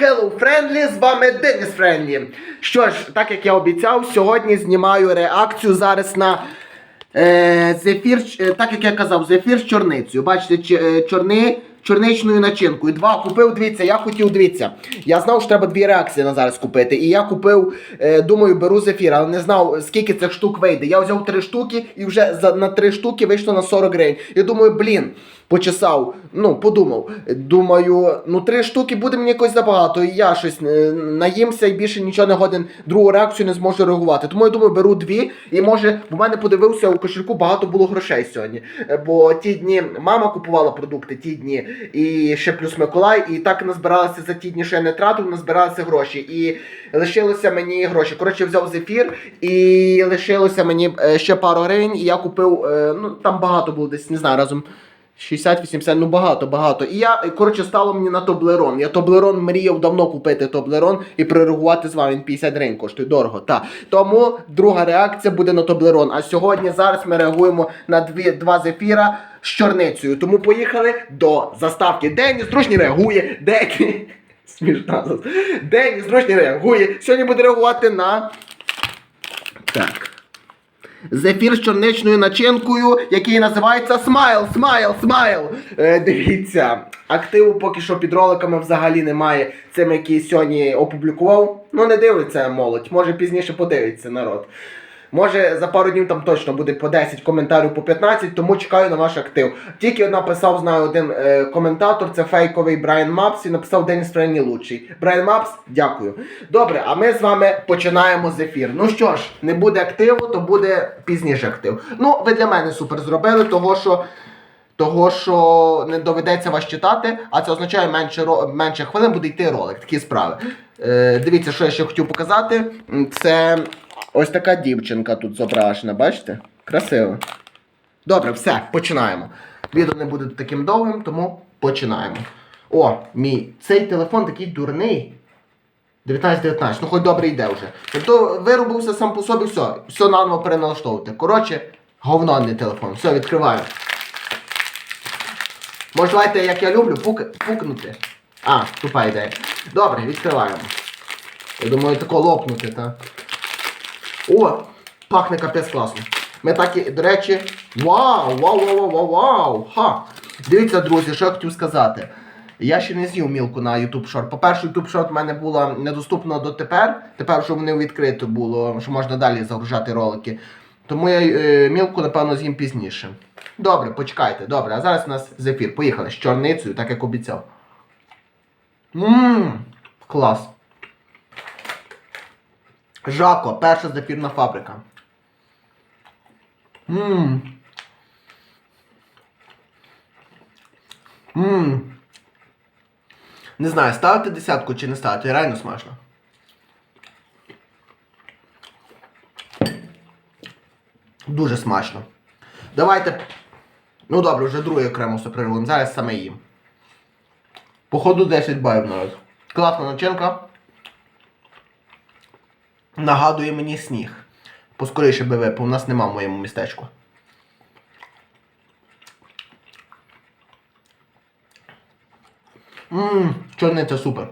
Hello Friendly, з вами Деніс Френдлі. Що ж, так як я обіцяв, сьогодні знімаю реакцію зараз на е, зефір, е, так як я казав, зефір з чорницею. Бачите, е, чорни, чорничною начинкою. Два купив, дивіться, я хотів, дивіться. Я знав, що треба дві реакції на зараз купити. І я купив, е, думаю, беру зефір, але не знав, скільки цих штук вийде. Я взяв три штуки і вже за, на три штуки вийшло на 40 гривень. Я думаю, блін, почесав, ну, подумав. Думаю, ну три штуки буде мені якось забагато. І я щось е, наїмся і більше нічого не годен, другу реакцію не зможу реагувати. Тому я думаю, беру дві, і може, в мене подивився у кошельку багато було грошей сьогодні. Е, Бо ті дні мама купувала продукти, ті дні, і ще плюс Миколай, і так назбиралися за ті дні, що я не тратив, назбиралися гроші. І лишилося мені гроші. Коротше, взяв зефір і лишилося мені е, ще пару гривень, і я купив, ну там багато було десь, не знаю, разом. 60-80, ну багато, багато. І я, коротше, стало мені на Тоблерон. Я Тоблерон мріяв давно купити Тоблерон і прореагувати з вами. Він 50 гривень коштує дорого. Та. Тому друга реакція буде на Тоблерон. А сьогодні зараз ми реагуємо на дві, два зефіра з чорницею. Тому поїхали до заставки. Дені зручні реагує, Дені. Смішна. зас- Дені зручні реагує. Сьогодні буде реагувати на. Так. Зефір з чорничною начинкою, який називається Смайл, Смайл, Смайл. Е, дивіться, активу поки що під роликами взагалі немає. Цим, який сьогодні опублікував. Ну не дивиться молодь, може пізніше подивиться народ. Може за пару днів там точно буде по 10 коментарів, по 15, тому чекаю на ваш актив. Тільки написав, знаю, один е, коментатор, це фейковий Брайан Мапс, і написав Деніс Френні лучший. Брайан Мапс, дякую. Добре, а ми з вами починаємо з ефір. Ну що ж, не буде активу, то буде пізніше актив. Ну, ви для мене супер зробили, того що. Того, що не доведеться вас читати, а це означає менше, менше хвилин буде йти ролик, такі справи. Е, дивіться, що я ще хотів показати. Це ось така дівчинка тут зображена, бачите? Красиво. Добре, все, починаємо. Відео не буде таким довгим, тому починаємо. О, мій цей телефон такий дурний. 19-19, ну хоч добре йде вже. Тобто виробився сам по собі, все, все наново переналаштовувати. Коротше, говнонний телефон. Все, відкриваю. Може, давайте, як я люблю, пук... пукнути. А, тупа ідея. Добре, відкриваємо. Я думаю, тако лопнути, та. О! Пахне капець класно. Ми так і, до речі. Вау! Вау, вау, вау, вау! Ха! Дивіться, друзі, що я хотів сказати. Я ще не з'їв мілку на YouTube Short. По-перше, YouTube Short в мене була недоступна дотепер. Тепер вже вони відкрито було, що можна далі загружати ролики. Тому я е, мілку, напевно, з'їм пізніше. Добре, почекайте, добре. А зараз у нас зефір. Поїхали з чорницею, так як обіцяв. Ммм, клас. Жако, перша зефірна фабрика. Ммм. Ммм. Не знаю, ставити десятку чи не ставити, реально смачно. Дуже смачно. Давайте. Ну добре, вже другий окремо все. Зараз саме їм. Походу 10 балів народ. Класна начинка. Нагадує мені сніг. Поскоріше би випав, у нас нема в моєму містечку. Ммм, чорниця супер.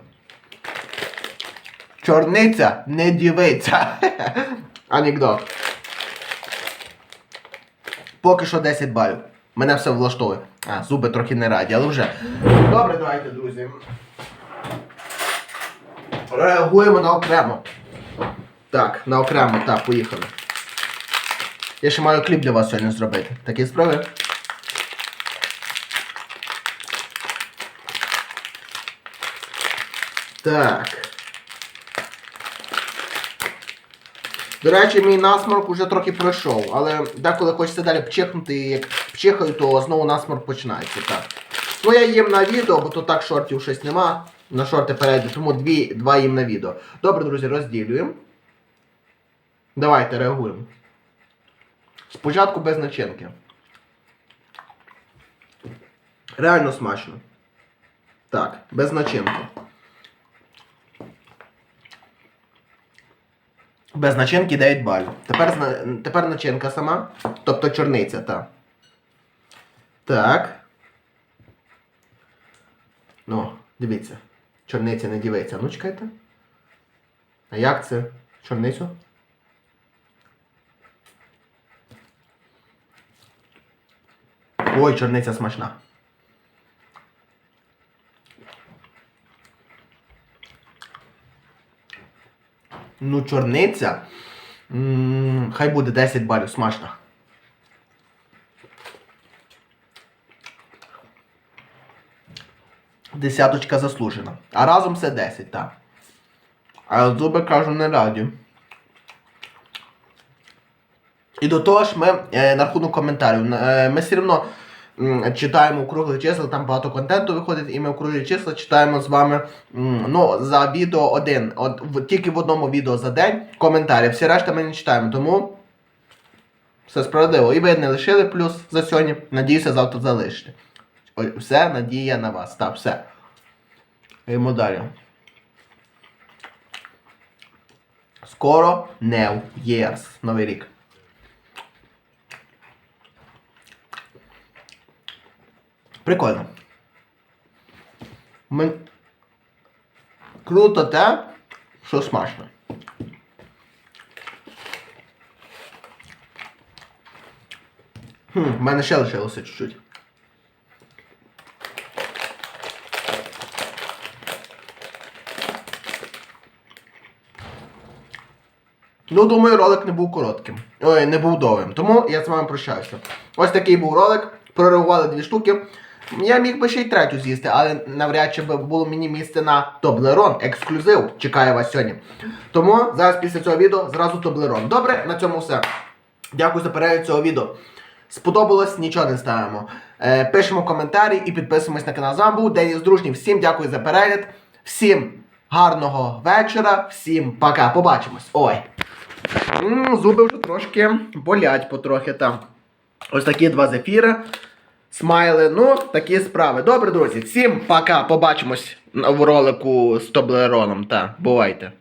Чорниця не дівиця. Анекдот. Поки що 10 балів. Мене все влаштовує. А, зуби трохи не раді, але вже. Добре, давайте, друзі. Реагуємо на окремо. Так, на окремо, так, поїхали. Я ще маю кліп для вас сьогодні зробити. Такі справи. Так. До речі, мій насморк уже трохи пройшов, але деколи хочеться далі пчихнути, і як пчихаю, то знову насморк починається. Так. Ну я їм на відео, бо то так шортів щось нема. На шорти перейду, тому дві, два їм на відео. Добре, друзі, розділюємо. Давайте реагуємо. Спочатку без начинки. Реально смачно. Так, без начинки. Без начинки 9 балів. Тепер, тепер начинка сама. Тобто чорниця, та. Так. Ну, дивіться. Чорниця не дивиться. Ну чекайте. А як це? Чорницю? Ой, чорниця смачна. Ну, чорниця. Хай буде 10 балів, смачно. Десяточка заслужена. А разом це 10, так. А зуби кажу не раді. І до того ж ми е, на рахунок коментарів. Е, ми все одно читаємо округлі числа, там багато контенту виходить, і ми округлі числа читаємо з вами ну, за відео один. От, тільки в одному відео за день коментарі. Всі решта ми не читаємо. Тому все справедливо. І ви не лишили плюс за сьогодні. Надіюся, завтра залишите. Все, надія на вас. Так, все. Йдемо далі. Скоро New Year's. Новий рік. Прикольно. Ми... Круто те, що смачно. Хм, в мене ще лишилося чуть-чуть. Ну, думаю, ролик не був коротким. Ой, не був довгим. Тому я з вами прощаюся. Ось такий був ролик. Прореагували дві штуки. Я міг би ще й третю з'їсти, але навряд чи було мені місце на Тоблерон. Ексклюзив чекає вас сьогодні. Тому зараз після цього відео зразу Тоблерон. Добре, на цьому все. Дякую за перегляд цього відео. Сподобалось, нічого не ставимо. Е, пишемо коментарі і підписуємось на канал Замбу, де є дружні. Всім дякую за перегляд. Всім гарного вечора, всім пока. Побачимось. Ой. М, Зуби вже трошки болять потрохи там. Ось такі два зефіри. Смайли, ну, такі справи. Добре, друзі, всім пока. Побачимось в ролику з Тоблероном. Та, бувайте.